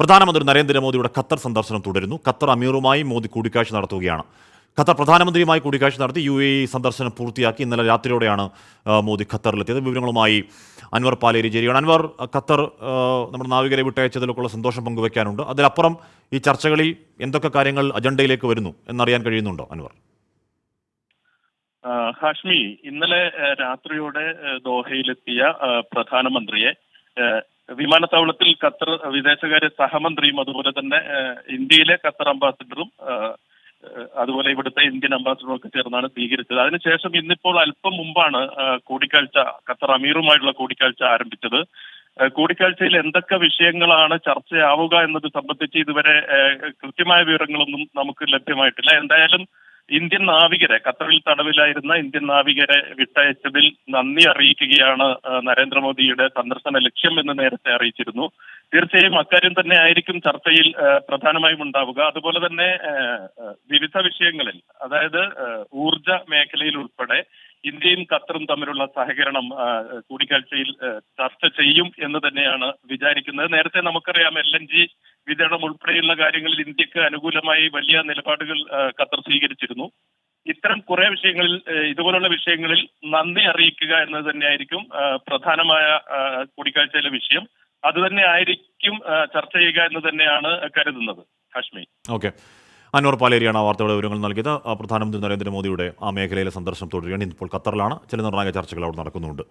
പ്രധാനമന്ത്രി നരേന്ദ്രമോദിയുടെ ഖത്തർ സന്ദർശനം തുടരുന്നു. ഖത്തർ അമീറുമായി മോദി കൂടിക്കാഴ്ച നടത്തുകയാണ്. ഖത്തർ പ്രധാനമന്ത്രിയുമായി കൂടിക്കാഴ്ച നടത്തി യു എ സന്ദർശനം പൂർത്തിയാക്കി ഇന്നലെ രാത്രിയോടെയാണ് മോദി ഖത്തറിലെത്തിയത്. വിവരങ്ങളുമായി അൻവർ പാലേരി ചേരുകയാണ്. അൻവർ ഖത്തർ നമ്മുടെ നാവികരെ വിട്ടയച്ചതിലൊക്കെയുള്ള സന്തോഷം പങ്കുവയ്ക്കാനുണ്ട് അതിലപ്പുറം ഈ ചർച്ചകളിൽ എന്തൊക്കെ കാര്യങ്ങൾ അജണ്ടയിലേക്ക് വരുന്നു എന്നറിയാൻ കഴിയുന്നുണ്ടോ അൻവർ? ഹാഷ്മി ഇന്നലെ രാത്രിയോടെ ദോഹയിലെത്തിയ പ്രധാനമന്ത്രിയെ വിമാനത്താവളത്തിൽ ഖത്തർ വിദേശകാര്യ സഹമന്ത്രിയും അതുപോലെ തന്നെ ഇന്ത്യയിലെ ഖത്തർ അംബാസിഡറും അതുപോലെ ഇവിടുത്തെ ഇന്ത്യൻ അംബാസിഡറും ഒക്കെ ചേർന്നാണ് സ്വീകരിച്ചത്. അതിനുശേഷം ഇന്നിപ്പോൾ അല്പം മുമ്പാണ് കൂടിക്കാഴ്ച ഖത്തർ അമീറുമായിട്ടുള്ള കൂടിക്കാഴ്ച ആരംഭിച്ചത്. കൂടിക്കാഴ്ചയിൽ എന്തൊക്കെ വിഷയങ്ങളാണ് ചർച്ചയാവുക എന്നത് സംബന്ധിച്ച് ഇതുവരെ കൃത്യമായ വിവരങ്ങളൊന്നും നമുക്ക് ലഭ്യമായിട്ടില്ല. എന്തായാലും ഇന്ത്യൻ നാവികരെ ഖത്തറിൽ തടവിലായിരുന്ന ഇന്ത്യൻ നാവികരെ വിട്ടയച്ചതിൽ നന്ദി അറിയിക്കുകയാണ് നരേന്ദ്രമോദിയുടെ സന്ദർശന ലക്ഷ്യം എന്ന് നേരത്തെ അറിയിച്ചിരുന്നു. തീർച്ചയായും അക്കാര്യം തന്നെ ആയിരിക്കും ചർച്ചയിൽ പ്രധാനമായും ഉണ്ടാവുക. അതുപോലെ തന്നെ വിവിധ വിഷയങ്ങളിൽ അതായത് ഊർജ മേഖലയിൽ ഉൾപ്പെടെ ഇന്ത്യയും ഖത്തറും തമ്മിലുള്ള സഹകരണം കൂടിക്കാഴ്ചയിൽ ചർച്ച ചെയ്യും എന്ന് തന്നെയാണ് വിചാരിക്കുന്നത്. നേരത്തെ നമുക്കറിയാം എൽ എൻ ജി വിതരണം ഉൾപ്പെടെയുള്ള കാര്യങ്ങളിൽ ഇന്ത്യയ്ക്ക് അനുകൂലമായി വലിയ നിലപാടുകൾ ഖത്തർ സ്വീകരിച്ചിരുന്നു. ഇത്തരം കുറെ വിഷയങ്ങളിൽ ഇതുപോലുള്ള വിഷയങ്ങളിൽ നന്ദി അറിയിക്കുക എന്നത് തന്നെയായിരിക്കും പ്രധാനമായ കൂടിക്കാഴ്ചയിലെ വിഷയം. അത് തന്നെ ആയിരിക്കും ചർച്ച ചെയ്യുക എന്ന് തന്നെയാണ് കരുതുന്നത്. ഹാഷ്മി ഓക്കെ. അനോർ പാലേരിയാണ് ആ വാർത്തയുടെ വിവരങ്ങൾ നൽകിയത്. പ്രധാനമന്ത്രി നരേന്ദ്രമോദിയുടെ ആ മേഖലയിലെ സന്ദർശനം തുടരുകയാണ്. ഇപ്പോൾ ഖത്തറിലാണ്. ചില നിർണായക ചർച്ചകൾ അവിടെ നടക്കുന്നുണ്ട്.